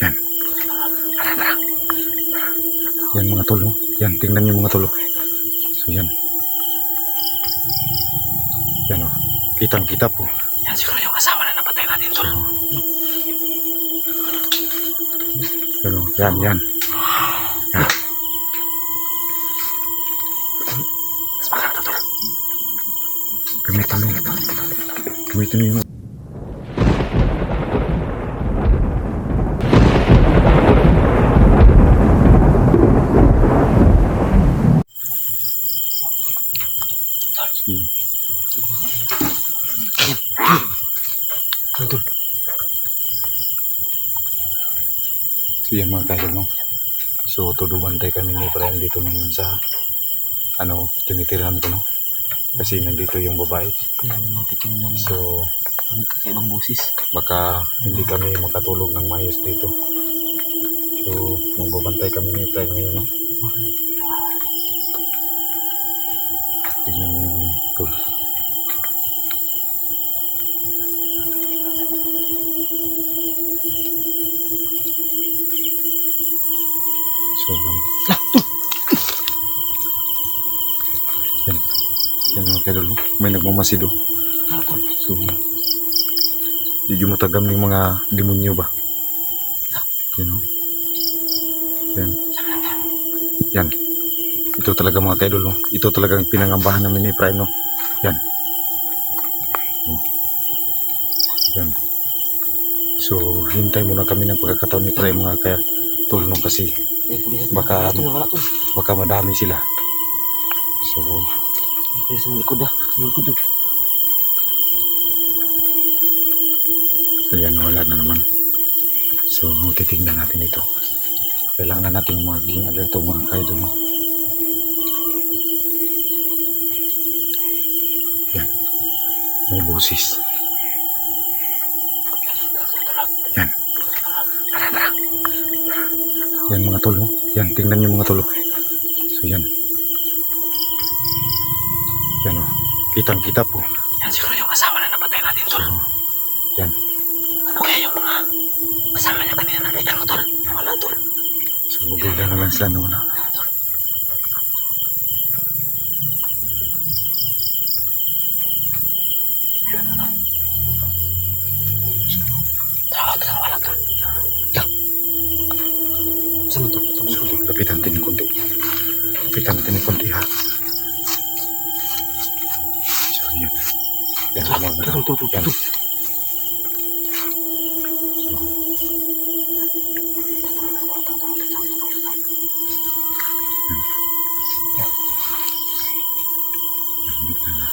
Yan. Yan mga tol, oh. Yan, tingnan niyo mga tol. oh. So yan. Yan oh. Kitang kita po. Yan siguro yung kasama na napatay natin, tol. Yan oh. Yan, yan. Yan. Mas maganda, tol. Gamitin mo. Gamitin mo yung... yan mga kailan no. So tudubantay kami ni Brian dito ngayon sa ano, tinitirahan ko no. Kasi nandito yung babae. So kakaibang busis. baka hindi kami makatulog ng mayos dito. So magbabantay kami ni Brian ngayon no. Tignan nagmamasido. Tol. So, medyo matagam ng mga demonyo ba? Yan o. Yan. Yan. Ito talaga mga kaidol. No? Ito talagang pinangambahan namin ni Prime. No? Yan. Oh. Yan. So, hintay muna kami ng pagkakataon ni Prime mga kaya tulong kasi Eh. Baka- Tol, tol. baka madami sila. So, Kulisan sa likod, ah. Sa likod, ah. So yan, wala na naman. So, titignan natin ito. Kailangan natin maging alerto mga kaidol. No? Yan. May busis. Yan. Yan mga tol. Yan, tingnan niyo mga tol. So yan. Kitang kita po. Yan siguro yung kasama na napatay natin, So, tol. yan. Ano kaya yung mga kasama niya kanina nakita mo, tol? Wala, tol. So, bigla na lang sila nawala.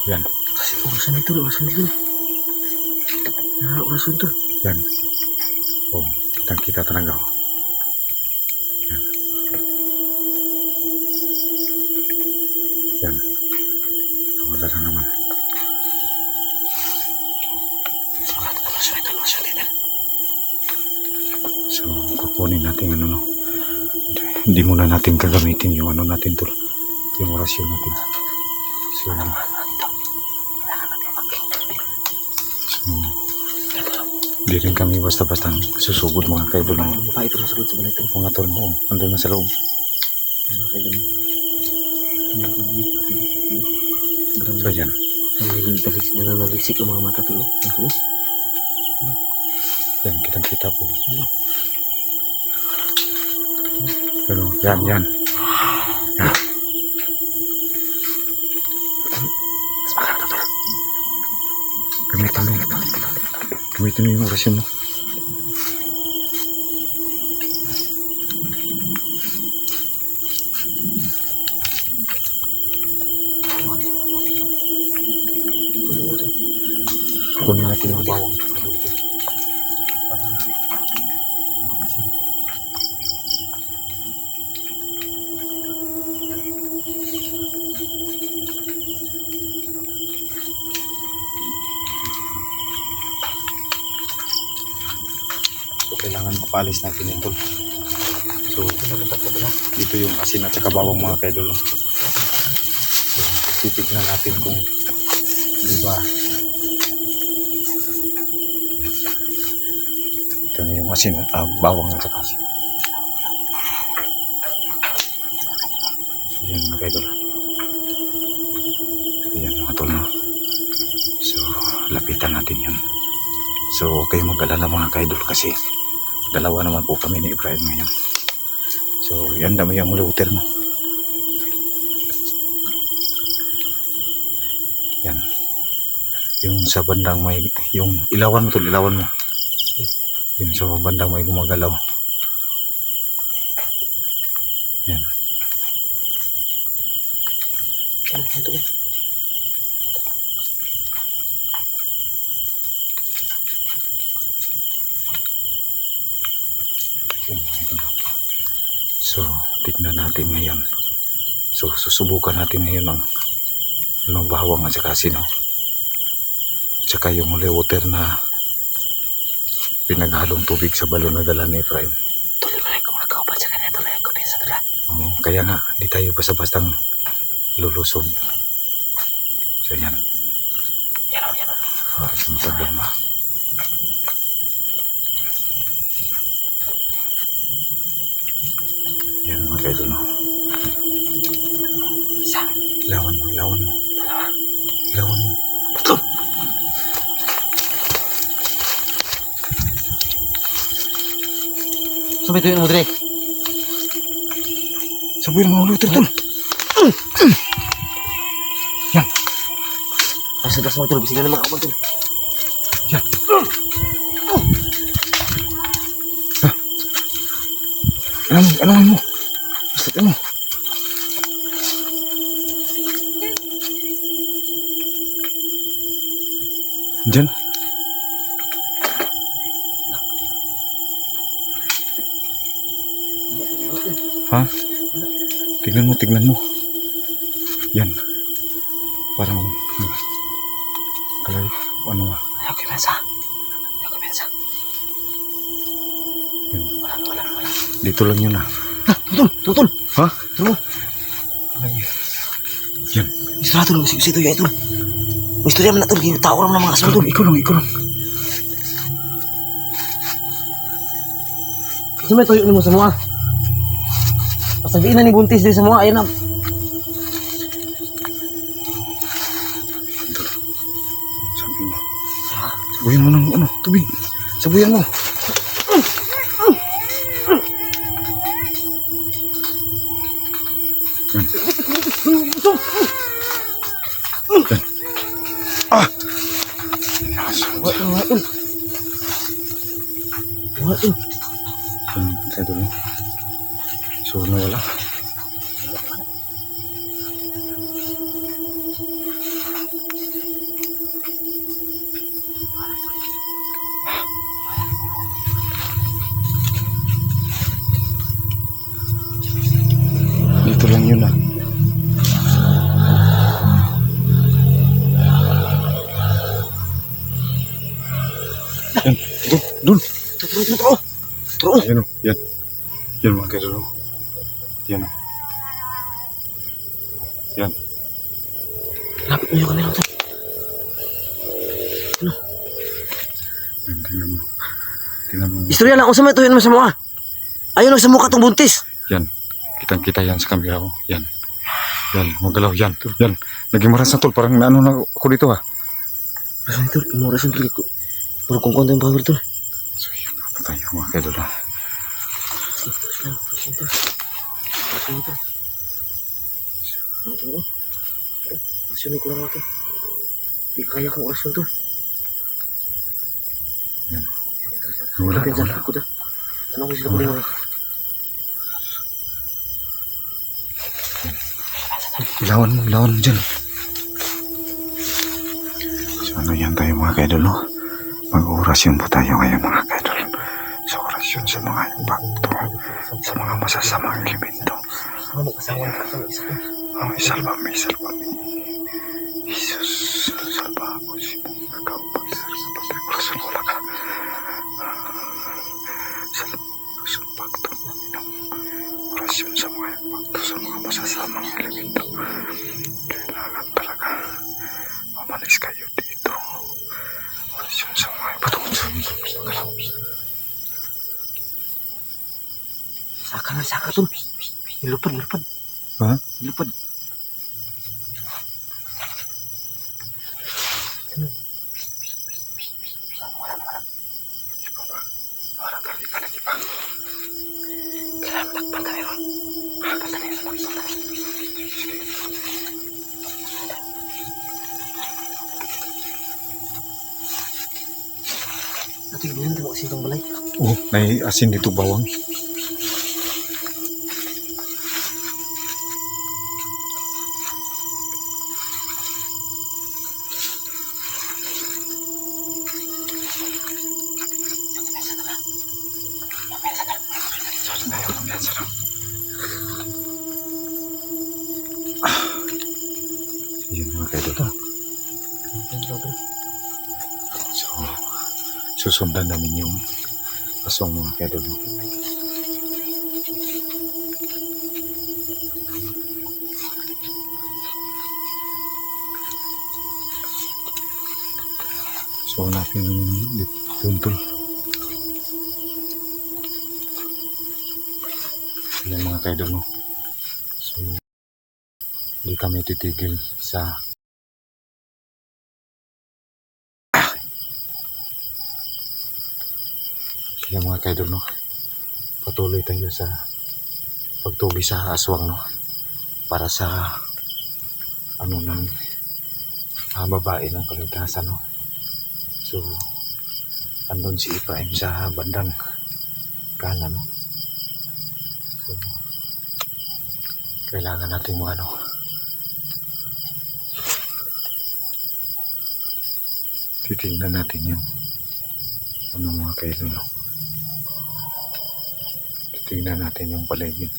Yan, urusan ito, urusan ito. Yan, urusan ito. yan. Oh, kita talaga, oh. Yan. Yan. Nawala na naman. Urusan ito, urusan ito. So, kukunin natin ano, no. Hindi muna natin gagamitin yung ano natin to. Yung orasyon natin. So, hindi rin kami basta-basta susugod mga kaidol. Ang mukha ito nasa loob sa balay ito. Mga tol mo, oh, andun na sa loob. Ano kayo dun? So, yan. Nanalilis, nananalisik ang mga mata. Ang tulo. Yan, kitang-kita po. Pero, yan, yan. Yan. Mas maganda tulo. Gamitin mo. Yung orasyon. Mapalis natin ito. So, dito yung asin at saka bawang mga kaidol. So, titignan natin kung di ba ito na yung yung asin, ah, bawang at saka asin. So, yan mga kaidol. Yan mga tol? So, lapitan natin yun. So, kayong mag-alala mga kaidol kasi dalawa naman po kami ni Ibrahim ngayon. So, yan dami yung water mo. Yan. Yung sa bandang may, yung ilawan mo tol, ilawan mo. Yung sa bandang may gumagalaw. Yan, ito na. So, tignan natin ngayon. So, susubukan natin ngayon ang anong bawang at saka sino. At saka yung holy water na pinaghalong tubig sa balon na dala ni Efraim. Tuloy mo na kung nakaupan sa kanila. Tuloy ko din sa tula. Oo, kaya nga, di tayo basta-bastang lulusog. So, yan. Yan o, yan o. Ah, matagal ba? Sabay tuyo mo, Dre. Sabihin mo ulit, tol. Yan. Asa-gas mo, Tol. Bisig na naman ako, Tol. Yan. Ano, ano mo? Basta ano? Diyan. Ha? Tignan mo, tignan mo. Yan. Parang... hmm, Kalay, ano nga. Ayaw ko mensa. Ayaw ko mensa. Yan. Wala, wala, wala. Dito lang yun ah. Tol, Tol, Tol. Ha? Tol. Ay. Yan. Istora, Tol. Kasi kasi ito yan. May istorya man na, Tol. Kaya tao naman mga Ikaw, Tol. ikaw lang, ikaw lang. Kasi may tuyo ni mo sa mga. Pasabihin na ni Buntis din sa mga. Ayun na. Sabi mo. Sabuyan mo ng ano, tubig. Sabuyan mo. Yan. Ah! Yaso. Wala, wala, Tol. Wala, Tol. Tol, Tol. Tol. Yan o, yan. Yan mga kaidol. o. Yan o. Yan. Lapit mo yung kanila, Tol. Yan, tingnan mo. Tingnan mo. Istorya lang. Kung sa may mo sa mga. Ayun o, sa mukha tong Buntis. Yan. Kitang kita yan sa kamera ko. Yan. Yan, magalaw. Yan. Yan. Naging maras na tol. Parang naano na ako dito ha. Rason, Tol. Mo rason, Tol. Pero kung konti yung power, Tol. Rason, Tol. Ano, Tol? Rason, ko lang ako. Di kaya kong rason, Tol. Yan. Wala, Pinsan wala. ko da. Ano ko sila kuling Ilawan mo, ilawan mo dyan. So ano yan tayo mga kaidol, no? Mag-orasyon po tayo ngayon mga kaidol. Sa orasyon sa mga impacto, sa mga masasamang elemento. Ko? Oh, salva me. Jesus, salva ako si ikaw pag-serve sa ka. Salva ko sa impacto ng orasyon sa mga impacto sa mga masasamang elemento. Kasi itong balay. Oh, may asin dito bawang. Yun mga kaidol. So, susundan namin yung pasong mga kaidol. So, hanapin yung tuntol. Mga kaidol, no? So, hindi kami titigil sa Yan mga kaidol, no? Patuloy tayo sa pagtuloy sa aswang, no? Para sa ano ng ah, babae ng kaligtasan, no? So, andun si Ipaim sa bandang kanan, no? Kailangan natin mga ano, titignan natin yung ano mga kaidol, no? Tingnan natin yung paligid.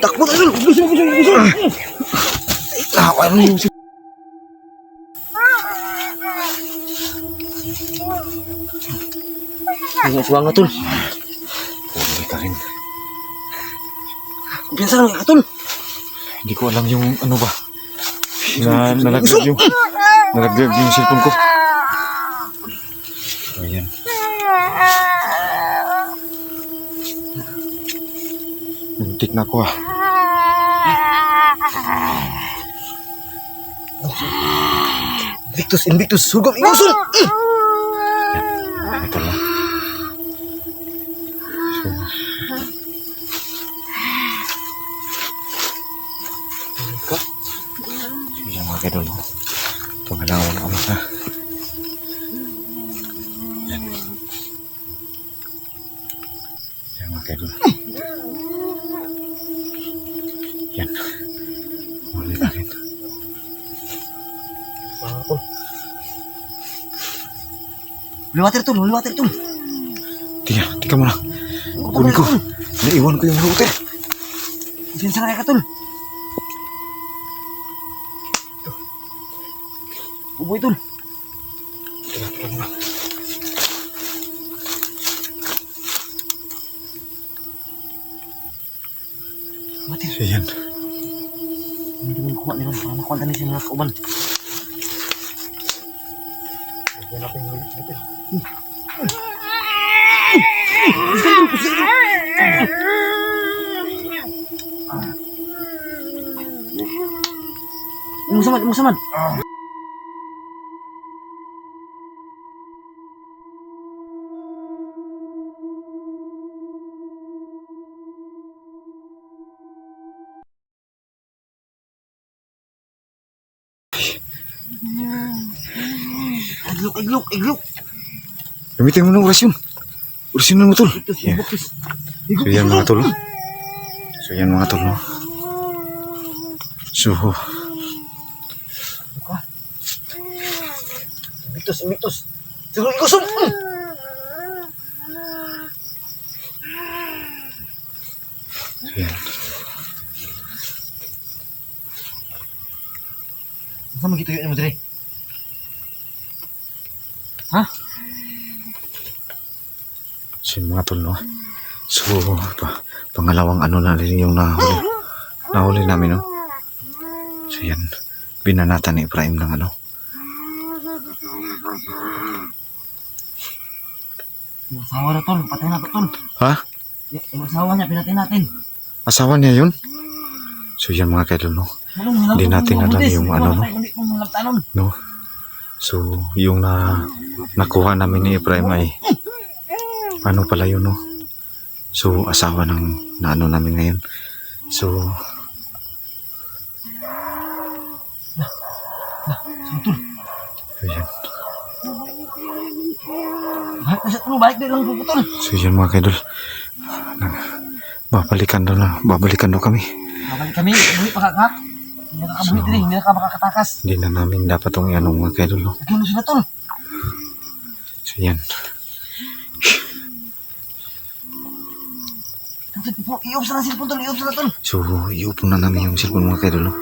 Takbo na tol! Ubus, ubus, ubus! Ah, ano yung si... Ang aswang nga tol. Hindi ka rin. Kumpiyansa lang ka tol. Hindi ko alam yung ano ba. Na nalaglag yung... Nalaglag yung cellphone ko. Ayan. Muntik na ako ah. Invictus, Invictus, sugam, inusun! Ito na. So, Ka? so yan mga kadol. Pangalawa Kadol. Yan. Muli na rin. Ah, tol. Huli water tol, huli water tol. Tika, tika muna. Kukunin ko. Naiwan ko yung router. Kumpiyansa ka ka tol. Buboy tol. Water. So yan. Hindi mo nakuha nila. Para nakuha na siya mga kauban. Umusamad, umusamad. Igluk, igluk, igluk. Gamitin mo ng orasyon. Orasyon mo tol. Invictus, Yan. Invictus. So yan mga tol. So yan mga tol. no? So, Invictus, Invictus. Siguro ikusog. so yan. Saan magituyo mo dire? Ha? So yun mga tol, no? So, pa, pangalawang ano na rin yung nahuli. Nahuli namin, no? So yan, binanatan ni Ibrahim ng ano. Yung asawa na tol, patay na to tol. Ha? Yung asawa niya, pinatay natin. Asawa niya yun? So yan mga kaidol, no? Hindi natin alam yung ano, no? No? So, yung na nakuha namin ni Ibrahim ay ano pala yun, no? So, asawa ng na ano namin ngayon. So, ayan. Balik na lang po tol. So, yan mga kaidol. Babalikan daw na, babalikan daw kami. Babalik kami, buhi pa kaka. Hindi nakakabuhi So- din, hindi na ka makakatakas. Hindi na namin dapat itong ano mga kaidol, no? Nagulo sila tol. So, yan. Iop sa lang cellphone tol, iop sa lang tol. So, iupo na namin yung cellphone mga kaidol,